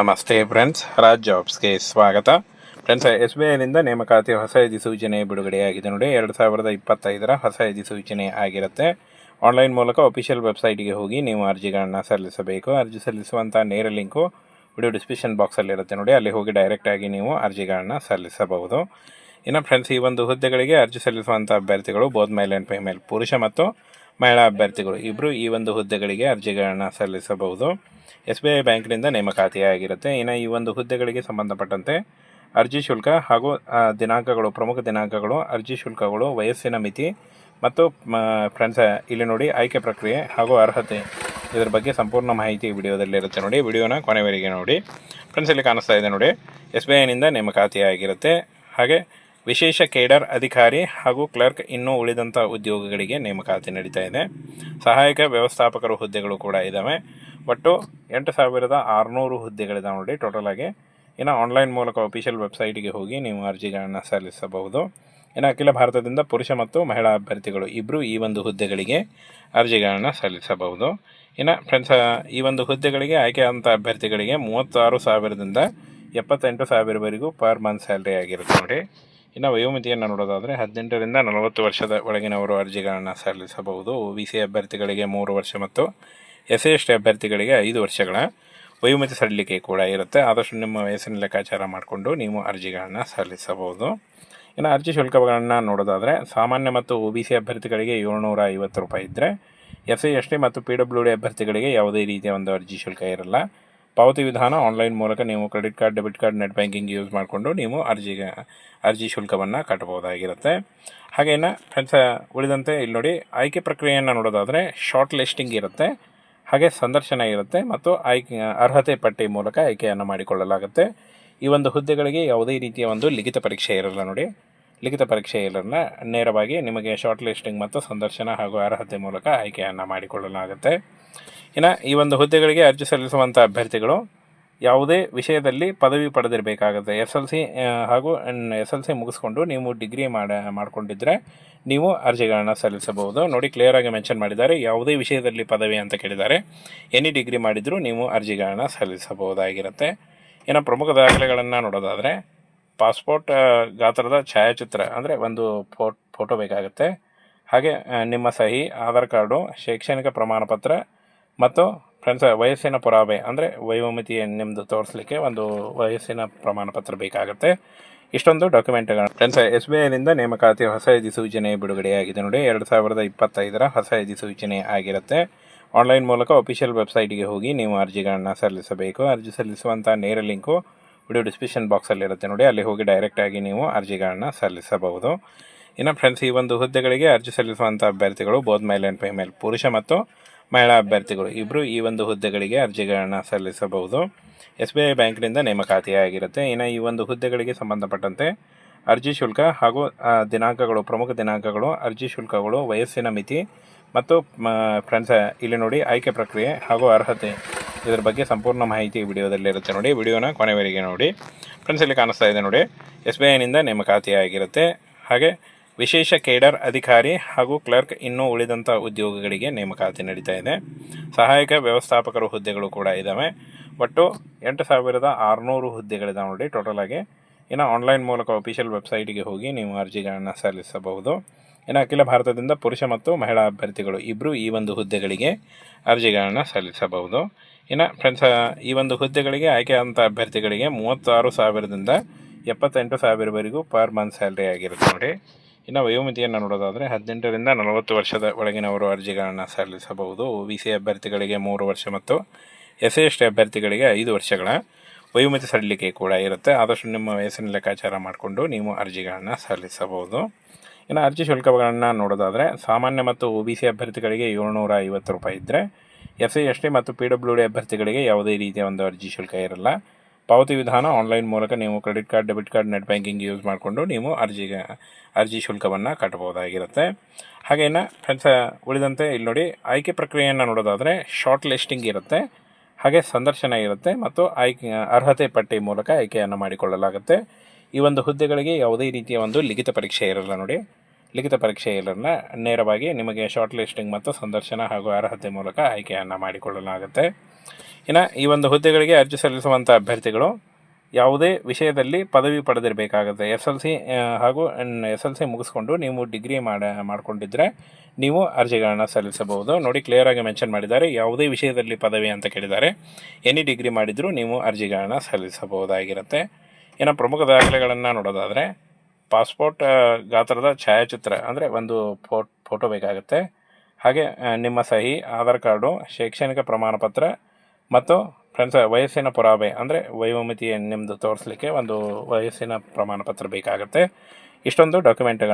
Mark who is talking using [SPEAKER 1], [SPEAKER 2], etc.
[SPEAKER 1] ನಮಸ್ತೆ ಫ್ರೆಂಡ್ಸ್, ರಾಜ್ ಜಾಬ್ಸ್ಗೆ ಸ್ವಾಗತ. Friends S B ಐನಿಂದ ನೇಮಕಾತಿ ಹೊಸ ಅಧಿಸೂಚನೆ ಬಿಡುಗಡೆಯಾಗಿದೆ ನೋಡಿ, ಎರಡು ಸಾವಿರದ ಇಪ್ಪತ್ತೈದರ ಹೊಸ ಅಧಿಸೂಚನೆ ಆಗಿರುತ್ತೆ. ಆನ್ಲೈನ್ ಮೂಲಕ ಅಫಿಷಿಯಲ್ ವೆಬ್ಸೈಟ್ಗೆ ಹೋಗಿ ನೀವು ಅರ್ಜಿಗಳನ್ನು ಸಲ್ಲಿಸಬೇಕು. ಅರ್ಜಿ ಸಲ್ಲಿಸುವಂಥ ನೇರ ಲಿಂಕು ವಿಡಿಯೋ ಡಿಸ್ಕ್ರಿಪ್ಷನ್ ಬಾಕ್ಸಲ್ಲಿರುತ್ತೆ ನೋಡಿ, ಅಲ್ಲಿ ಹೋಗಿ ಡೈರೆಕ್ಟಾಗಿ ನೀವು ಅರ್ಜಿಗಳನ್ನು ಸಲ್ಲಿಸಬಹುದು. ಇನ್ನು ಫ್ರೆಂಡ್ಸ್, ಈ ಒಂದು ಹುದ್ದೆಗಳಿಗೆ ಅರ್ಜಿ ಸಲ್ಲಿಸುವಂಥ ಅಭ್ಯರ್ಥಿಗಳು ಬೋತ್ ಮೇಲ್ ಆ್ಯಂಡ್ ಫಿಮೇಲ್ ಪುರುಷ ಮತ್ತು ಮಹಿಳಾ ಅಭ್ಯರ್ಥಿಗಳು ಇಬ್ಬರು ಈ ಒಂದು ಹುದ್ದೆಗಳಿಗೆ ಅರ್ಜಿಗಳನ್ನು ಸಲ್ಲಿಸಬಹುದು. ಎಸ್ ಬಿ ಐ ಬ್ಯಾಂಕ್ನಿಂದ ನೇಮಕಾತಿಯಾಗಿರುತ್ತೆ. ಇನ್ನು ಈ ಒಂದು ಹುದ್ದೆಗಳಿಗೆ ಸಂಬಂಧಪಟ್ಟಂತೆ ಅರ್ಜಿ ಶುಲ್ಕ ಹಾಗೂ ದಿನಾಂಕಗಳು, ಪ್ರಮುಖ ದಿನಾಂಕಗಳು, ಅರ್ಜಿ ಶುಲ್ಕಗಳು, ವಯಸ್ಸಿನ ಮಿತಿ ಮತ್ತು ಫ್ರೆಂಡ್ಸ್, ಇಲ್ಲಿ ನೋಡಿ ಆಯ್ಕೆ ಪ್ರಕ್ರಿಯೆ ಹಾಗೂ ಅರ್ಹತೆ ಇದರ ಬಗ್ಗೆ ಸಂಪೂರ್ಣ ಮಾಹಿತಿ ವಿಡಿಯೋದಲ್ಲಿ ಇರುತ್ತೆ ನೋಡಿ. ವಿಡಿಯೋನ ಕೊನೆವರೆಗೆ ನೋಡಿ. ಫ್ರೆಂಡ್ಸ್, ಇಲ್ಲಿ ಕಾಣಿಸ್ತಾ ಇದೆ ನೋಡಿ. ಎಸ್ ಬಿ ಐನಿಂದ ನೇಮಕಾತಿಯಾಗಿರುತ್ತೆ. ಹಾಗೆ ವಿಶೇಷ ಕೇಡರ್ ಅಧಿಕಾರಿ ಹಾಗೂ ಕ್ಲರ್ಕ್ ಇನ್ನೂ ಉಳಿದಂಥ ಉದ್ಯೋಗಗಳಿಗೆ ನೇಮಕಾತಿ ನಡೀತಾ ಇದೆ. ಸಹಾಯಕ ವ್ಯವಸ್ಥಾಪಕರು ಹುದ್ದೆಗಳು ಕೂಡ ಇದ್ದಾವೆ ಒಟ್ಟು ಎಂಟು ಸಾವಿರದ ಆರುನೂರು ಹುದ್ದೆಗಳಿದಾವೆ ನೋಡಿ ಟೋಟಲ್ ಆಗಿ. ಇನ್ನು ಆನ್ಲೈನ್ ಮೂಲಕ ಅಫಿಷಿಯಲ್ ವೆಬ್ಸೈಟಿಗೆ ಹೋಗಿ ನೀವು ಅರ್ಜಿಗಳನ್ನು ಸಲ್ಲಿಸಬಹುದು. ಇನ್ನು ಅಖಿಲ ಭಾರತದಿಂದ ಪುರುಷ ಮತ್ತು ಮಹಿಳಾ ಅಭ್ಯರ್ಥಿಗಳು ಇಬ್ಬರು ಈ ಒಂದು ಹುದ್ದೆಗಳಿಗೆ ಅರ್ಜಿಗಳನ್ನು ಸಲ್ಲಿಸಬಹುದು. ಇನ್ನು ಫ್ರೆಂಡ್ಸ್ ಈ ಒಂದು ಹುದ್ದೆಗಳಿಗೆ ಆಯ್ಕೆಯಾದಂಥ ಅಭ್ಯರ್ಥಿಗಳಿಗೆ ಮೂವತ್ತಾರು ಸಾವಿರದಿಂದ ಎಪ್ಪತ್ತೆಂಟು ಸಾವಿರವರೆಗೂ ಪರ್ ಮಂತ್ ಸ್ಯಾಲ್ರಿ ಆಗಿರುತ್ತೆ ನೋಡಿ. ಇನ್ನು ವಯೋಮಿತಿಯನ್ನು ನೋಡೋದಾದರೆ ಹದಿನೆಂಟರಿಂದ ನಲವತ್ತು ವರ್ಷದ ಒಳಗಿನವರು ಅರ್ಜಿಗಳನ್ನು ಸಲ್ಲಿಸಬಹುದು. ಒ ಬಿ ಸಿ ಅಭ್ಯರ್ಥಿಗಳಿಗೆ ಮೂರು ವರ್ಷ ಮತ್ತು ಎಸ್ ಸಿ ಎಸ್ ಟಿ ಅಭ್ಯರ್ಥಿಗಳಿಗೆ ಐದು ವರ್ಷಗಳ ವಯೋಮಿತಿ ಸಡಿಲಿಕೆ ಕೂಡ ಇರುತ್ತೆ. ಆದಷ್ಟು ನಿಮ್ಮ ವಯಸ್ಸಿನ ಲೆಕ್ಕಾಚಾರ ಮಾಡಿಕೊಂಡು ನೀವು ಅರ್ಜಿಗಳನ್ನು ಸಲ್ಲಿಸಬಹುದು. ಇನ್ನು ಅರ್ಜಿ ಶುಲ್ಕಗಳನ್ನು ನೋಡೋದಾದರೆ, ಸಾಮಾನ್ಯ ಮತ್ತು ಒ ಬಿ ಸಿ ಅಭ್ಯರ್ಥಿಗಳಿಗೆ ಏಳ್ನೂರ ಐವತ್ತು ರೂಪಾಯಿ ಇದ್ದರೆ ಎಸ್ ಎಸ್ ಟಿ ಮತ್ತು ಪಿ ಡಬ್ಲ್ಯೂ ಡಿ ಅಭ್ಯರ್ಥಿಗಳಿಗೆ ಯಾವುದೇ ರೀತಿಯ ಒಂದು ಅರ್ಜಿ ಶುಲ್ಕ ಇರಲ್ಲ. ಪಾವತಿ ವಿಧಾನ ಆನ್ಲೈನ್ ಮೂಲಕ ನೀವು credit card, debit card, net banking use ಮಾಡಿಕೊಂಡು ನೀವು ಅರ್ಜಿಗೆ, ಅರ್ಜಿ ಶುಲ್ಕವನ್ನು ಕಟ್ಟಬಹುದಾಗಿರುತ್ತೆ ಹಾಗೇನ ಫ್ರೆಂಡ್ಸ್ ಉಳಿದಂತೆ ಇಲ್ಲಿ ನೋಡಿ, ಆಯ್ಕೆ ಪ್ರಕ್ರಿಯೆಯನ್ನು ನೋಡೋದಾದರೆ ಶಾರ್ಟ್ ಲಿಸ್ಟಿಂಗ್ ಇರುತ್ತೆ. ಹಾಗೆ ಸಂದರ್ಶನ ಇರುತ್ತೆ ಮತ್ತು ಆಯ್ಕೆ, ಅರ್ಹತೆ ಪಟ್ಟಿ ಮೂಲಕ ಆಯ್ಕೆಯನ್ನು ಮಾಡಿಕೊಳ್ಳಲಾಗುತ್ತೆ. ಈ ಒಂದು ಹುದ್ದೆಗಳಿಗೆ ಯಾವುದೇ ರೀತಿಯ ಒಂದು ಲಿಖಿತ ಪರೀಕ್ಷೆ ಇರಲ್ಲ ನೋಡಿ. ಲಿಖಿತ ಪರೀಕ್ಷೆ ಇರಲ್ಲ. ನೇರವಾಗಿ ನಿಮಗೆ ಶಾರ್ಟ್ ಲಿಸ್ಟಿಂಗ್ ಮತ್ತು ಸಂದರ್ಶನ ಹಾಗೂ ಅರ್ಹತೆ ಮೂಲಕ ಆಯ್ಕೆಯನ್ನು ಮಾಡಿಕೊಳ್ಳಲಾಗುತ್ತೆ. ಇನ್ನು ಈ ಒಂದು ಹುದ್ದೆಗಳಿಗೆ ಅರ್ಜಿ ಸಲ್ಲಿಸುವಂಥ ಅಭ್ಯರ್ಥಿಗಳು ಯಾವುದೇ ವಿಷಯದಲ್ಲಿ ಪದವಿ ಪಡೆದಿರಬೇಕಾಗುತ್ತೆ. ಎಸ್ ಎಲ್ ಸಿ ಹಾಗೂ ಎಸ್ ಎಲ್ ಸಿ ಮುಗಿಸ್ಕೊಂಡು ನೀವು ಡಿಗ್ರಿ ಮಾಡ, ಮಾಡಿಕೊಂಡಿದ್ರೆ ನೀವು ಅರ್ಜಿಗಳನ್ನು ಸಲ್ಲಿಸಬಹುದು. ನೋಡಿ ಕ್ಲಿಯರ್ ಆಗಿ ಮೆನ್ಷನ್ ಮಾಡಿದ್ದಾರೆ. ಯಾವುದೇ ವಿಷಯದಲ್ಲಿ ಪದವಿ ಅಂತ ಕೇಳಿದ್ದಾರೆ. ಎನಿ ಡಿಗ್ರಿ ಮಾಡಿದರೂ ನೀವು ಅರ್ಜಿಗಳನ್ನು ಸಲ್ಲಿಸಬಹುದಾಗಿರುತ್ತೆ. ಇನ್ನು ಪ್ರಮುಖ ದಾಖಲೆಗಳನ್ನು ನೋಡೋದಾದರೆ, ಪಾಸ್ಪೋರ್ಟ್ ಗಾತ್ರದ ಛಾಯಾಚಿತ್ರ, ಅಂದರೆ ಒಂದು ಫೋಟ್, ಫೋಟೋ ಬೇಕಾಗುತ್ತೆ. ಹಾಗೆ ನಿಮ್ಮ ಸಹಿ, ಆಧಾರ್ ಕಾರ್ಡು, ಶೈಕ್ಷಣಿಕ ಪ್ರಮಾಣಪತ್ರ ಮತ್ತು ಫ್ರೆಂಡ್ಸ್ ವಯಸ್ಸಿನ ಪುರಾವೆ ಅಂದರೆ ವಯೋಮಿತಿ ನಿಮ್ಮದು ತೋರಿಸಲಿಕ್ಕೆ ಒಂದು ವಯಸ್ಸಿನ ಪ್ರಮಾಣ ಪತ್ರ ಬೇಕಾಗುತ್ತೆ. ಇಷ್ಟೊಂದು ಡಾಕ್ಯುಮೆಂಟ್ಗಳು ಫ್ರೆಂಡ್ಸ್ ಎಸ್ ಬಿ ಐನಿಂದ ನೇಮಕಾತಿ ಹೊಸ ಅಧಿಸೂಚನೆ ಬಿಡುಗಡೆಯಾಗಿದೆ ನೋಡಿ. ಎರಡು ಸಾವಿರದ ಇಪ್ಪತ್ತೈದರ ಹೊಸ ಅಧಿಸೂಚನೆ ಆಗಿರುತ್ತೆ. ಆನ್ಲೈನ್ ಮೂಲಕ ಅಫಿಷಿಯಲ್ ವೆಬ್ಸೈಟ್ಗೆ ಹೋಗಿ ನೀವು ಅರ್ಜಿಗಳನ್ನು ಸಲ್ಲಿಸಬೇಕು. ಅರ್ಜಿ ಸಲ್ಲಿಸುವಂಥ ನೇರ ಲಿಂಕು ವಿಡಿಯೋ ಡಿಸ್ಕ್ರಿಪ್ಷನ್ ಬಾಕ್ಸಲ್ಲಿರುತ್ತೆ ನೋಡಿ. ಅಲ್ಲಿ ಹೋಗಿ ಡೈರೆಕ್ಟಾಗಿ ನೀವು ಅರ್ಜಿಗಳನ್ನು ಸಲ್ಲಿಸಬಹುದು. ಇನ್ನು ಫ್ರೆಂಡ್ಸ್ ಈ ಒಂದು ಹುದ್ದೆಗಳಿಗೆ ಅರ್ಜಿ ಸಲ್ಲಿಸುವಂಥ ಅಭ್ಯರ್ಥಿಗಳು ಬೋಧ್ ಮೇಲ್ ಆ್ಯಂಡ್ ಫಿಮೇಲ್ ಪುರುಷ ಮತ್ತು ಮಹಿಳಾ ಅಭ್ಯರ್ಥಿಗಳು ಇಬ್ಬರು ಈ ಒಂದು ಹುದ್ದೆಗಳಿಗೆ ಅರ್ಜಿಗಳನ್ನು ಸಲ್ಲಿಸಬಹುದು. ಎಸ್ ಬಿ ಐ ಬ್ಯಾಂಕ್ನಿಂದ ನೇಮಕಾತಿಯಾಗಿರುತ್ತೆ. ಇನ್ನು ಈ ಒಂದು ಹುದ್ದೆಗಳಿಗೆ ಸಂಬಂಧಪಟ್ಟಂತೆ ಅರ್ಜಿ ಶುಲ್ಕ ಹಾಗೂ ದಿನಾಂಕಗಳು, ಪ್ರಮುಖ ದಿನಾಂಕಗಳು, ಅರ್ಜಿ ಶುಲ್ಕಗಳು, ವಯಸ್ಸಿನ ಮಿತಿ ಮತ್ತು ಫ್ರೆಂಡ್ಸ್, ಇಲ್ಲಿ ನೋಡಿ ಆಯ್ಕೆ ಪ್ರಕ್ರಿಯೆ ಹಾಗೂ ಅರ್ಹತೆ ಇದರ ಬಗ್ಗೆ ಸಂಪೂರ್ಣ ಮಾಹಿತಿ ವಿಡಿಯೋದಲ್ಲಿ ಇರುತ್ತೆ ನೋಡಿ. ವಿಡಿಯೋನ ಕೊನೆವರೆಗೆ ನೋಡಿ. ಫ್ರೆಂಡ್ಸ್, ಇಲ್ಲಿ ಕಾಣಿಸ್ತಾ ಇದೆ ನೋಡಿ. ಎಸ್ ಬಿ ಐನಿಂದ ನೇಮಕಾತಿಯಾಗಿರುತ್ತೆ. ಹಾಗೆ ವಿಶೇಷ ಕೇಡರ್ ಅಧಿಕಾರಿ ಹಾಗೂ ಕ್ಲರ್ಕ್ ಇನ್ನೂ ಉಳಿದಂಥ ಉದ್ಯೋಗಗಳಿಗೆ ನೇಮಕಾತಿ ನಡೀತಾ ಇದೆ. ಸಹಾಯಕ ವ್ಯವಸ್ಥಾಪಕರು ಹುದ್ದೆಗಳು ಕೂಡ ಇದ್ದಾವೆ ಒಟ್ಟು ಎಂಟು ಸಾವಿರದ ಆರುನೂರು ಹುದ್ದೆಗಳಿದಾವೆ ನೋಡಿ ಟೋಟಲ್ ಆಗಿ. ಇನ್ನು ಆನ್ಲೈನ್ ಮೂಲಕ ಅಫಿಷಿಯಲ್ ವೆಬ್ಸೈಟ್ಗೆ ಹೋಗಿ ನೀವು ಅರ್ಜಿಗಳನ್ನು ಸಲ್ಲಿಸಬಹುದು. ಇನ್ನು ಅಖಿಲ ಭಾರತದಿಂದ ಪುರುಷ ಮತ್ತು ಮಹಿಳಾ ಅಭ್ಯರ್ಥಿಗಳು ಇಬ್ಬರು ಈ ಒಂದು ಹುದ್ದೆಗಳಿಗೆ ಅರ್ಜಿಗಳನ್ನು ಸಲ್ಲಿಸಬಹುದು. ಇನ್ನು ಫ್ರೆಂಡ್ಸ್, ಈ ಒಂದು ಹುದ್ದೆಗಳಿಗೆ ಆಯ್ಕೆಯಾದಂಥ ಅಭ್ಯರ್ಥಿಗಳಿಗೆ ಮೂವತ್ತಾರು ಸಾವಿರದಿಂದ ಎಪ್ಪತ್ತೆಂಟು ಸಾವಿರವರೆಗೂ ಪರ್ ಮಂತ್ ಸ್ಯಾಲ್ರಿ ಆಗಿರುತ್ತೆ ನೋಡಿ. ಇನ್ನು ವಯೋಮಿತಿಯನ್ನು ನೋಡೋದಾದರೆ ಹದಿನೆಂಟರಿಂದ ನಲವತ್ತು ವರ್ಷದ ಒಳಗಿನವರು ಅರ್ಜಿಗಳನ್ನು ಸಲ್ಲಿಸಬಹುದು. ಒ ಬಿ ಸಿ ಅಭ್ಯರ್ಥಿಗಳಿಗೆ ಮೂರು ವರ್ಷ ಮತ್ತು ಎಸ್ ಎಸ್ ಟಿ ಅಭ್ಯರ್ಥಿಗಳಿಗೆ ಐದು ವರ್ಷಗಳ ವಯೋಮಿತಿ ಸಡಿಲಿಕೆ ಕೂಡ ಇರುತ್ತೆ. ಆದಷ್ಟು ನಿಮ್ಮ ವಯಸ್ಸಿನ ಲೆಕ್ಕಾಚಾರ ಮಾಡಿಕೊಂಡು ನೀವು ಅರ್ಜಿಗಳನ್ನು ಸಲ್ಲಿಸಬಹುದು. ಇನ್ನು ಅರ್ಜಿ ಶುಲ್ಕಗಳನ್ನು ನೋಡೋದಾದರೆ ಸಾಮಾನ್ಯ ಮತ್ತು ಒ ಬಿ ಸಿ ಅಭ್ಯರ್ಥಿಗಳಿಗೆ ಏಳ್ನೂರ ಐವತ್ತು ರೂಪಾಯಿ ಇದ್ದರೆ ಎಸ್ ಎಸ್ ಟಿ ಮತ್ತು ಪಿ ಡಬ್ಲ್ಯೂ ಡಿ ಅಭ್ಯರ್ಥಿಗಳಿಗೆ ಯಾವುದೇ ರೀತಿಯ ಒಂದು ಅರ್ಜಿ ಶುಲ್ಕ ಇರಲ್ಲ. ಪಾವತಿ ವಿಧಾನ ಆನ್ಲೈನ್ ಮೂಲಕ ನೀವು credit card debit card net banking use ಮಾಡಿಕೊಂಡು ನೀವು ಅರ್ಜಿಗೆ, ಅರ್ಜಿ ಶುಲ್ಕವನ್ನು ಕಟ್ಟಬಹುದಾಗಿರುತ್ತೆ ಹಾಗೇನ ಫ್ರೆಂಡ್ಸ್ ಉಳಿದಂತೆ ಇಲ್ಲಿ ನೋಡಿ, ಆಯ್ಕೆ ಪ್ರಕ್ರಿಯೆಯನ್ನು ನೋಡೋದಾದರೆ ಶಾರ್ಟ್ ಲಿಸ್ಟಿಂಗ್ ಇರುತ್ತೆ, ಹಾಗೆ ಸಂದರ್ಶನ ಇರುತ್ತೆ ಮತ್ತು ಆಯ್ಕೆ, ಅರ್ಹತೆ ಪಟ್ಟಿ ಮೂಲಕ ಆಯ್ಕೆಯನ್ನು ಮಾಡಿಕೊಳ್ಳಲಾಗುತ್ತೆ. ಈ ಒಂದು ಹುದ್ದೆಗಳಿಗೆ ಯಾವುದೇ ರೀತಿಯ ಒಂದು ಲಿಖಿತ ಪರೀಕ್ಷೆ ಇರಲ್ಲ ನೋಡಿ. ಲಿಖಿತ ಪರೀಕ್ಷೆ ಇರಲ್ಲ, ನೇರವಾಗಿ ನಿಮಗೆ ಶಾರ್ಟ್ ಲಿಸ್ಟಿಂಗ್ ಮತ್ತು ಸಂದರ್ಶನ ಹಾಗೂ ಅರ್ಹತೆ ಮೂಲಕ ಆಯ್ಕೆಯನ್ನು ಮಾಡಿಕೊಳ್ಳಲಾಗುತ್ತೆ. ಇನ್ನು ಈ ಒಂದು ಹುದ್ದೆಗಳಿಗೆ ಅರ್ಜಿ ಸಲ್ಲಿಸುವಂಥ ಅಭ್ಯರ್ಥಿಗಳು ಯಾವುದೇ ವಿಷಯದಲ್ಲಿ ಪದವಿ ಪಡೆದಿರಬೇಕಾಗುತ್ತೆ. ಎಸ್ ಎಲ್ ಸಿ ಹಾಗೂ ಎಸ್ ಎಲ್ ಸಿ ಮುಗಿಸ್ಕೊಂಡು ನೀವು ಡಿಗ್ರಿ ಮಾಡ ಮಾಡಿಕೊಂಡಿದ್ದರೆ ನೀವು ಅರ್ಜಿಗಳನ್ನು ಸಲ್ಲಿಸಬಹುದು. ನೋಡಿ ಕ್ಲಿಯರಾಗಿ ಮೆನ್ಷನ್ ಮಾಡಿದ್ದಾರೆ. ಯಾವುದೇ ವಿಷಯದಲ್ಲಿ ಪದವಿ ಅಂತ ಕೇಳಿದ್ದಾರೆ. ಎನಿ ಡಿಗ್ರಿ ಮಾಡಿದರೂ ನೀವು ಅರ್ಜಿಗಳನ್ನು ಸಲ್ಲಿಸಬಹುದಾಗಿರುತ್ತೆ. ಇನ್ನು ಪ್ರಮುಖ ದಾಖಲೆಗಳನ್ನು ನೋಡೋದಾದರೆ ಪಾಸ್ಪೋರ್ಟ್ ಗಾತ್ರದ ಛಾಯಾಚಿತ್ರ ಅಂದರೆ ಒಂದು ಫೋಟ್, ಫೋಟೋ ಬೇಕಾಗುತ್ತೆ. ಹಾಗೆ ನಿಮ್ಮ ಸಹಿ, ಆಧಾರ್ ಕಾರ್ಡು, ಶೈಕ್ಷಣಿಕ ಪ್ರಮಾಣ ಪತ್ರ ಮತ್ತು ಫ್ರೆಂಡ್ಸ್, ವಯಸ್ಸಿನ ಪುರಾವೆ ಅಂದರೆ ವಯೋಮಿತಿ ನಿಮ್ಮದು ತೋರಿಸ್ಲಿಕ್ಕೆ ಒಂದು ವಯಸ್ಸಿನ ಪ್ರಮಾಣ ಪತ್ರ ಬೇಕಾಗುತ್ತೆ. ಇಷ್ಟೊಂದು ಡಾಕ್ಯುಮೆಂಟ್ಗಳು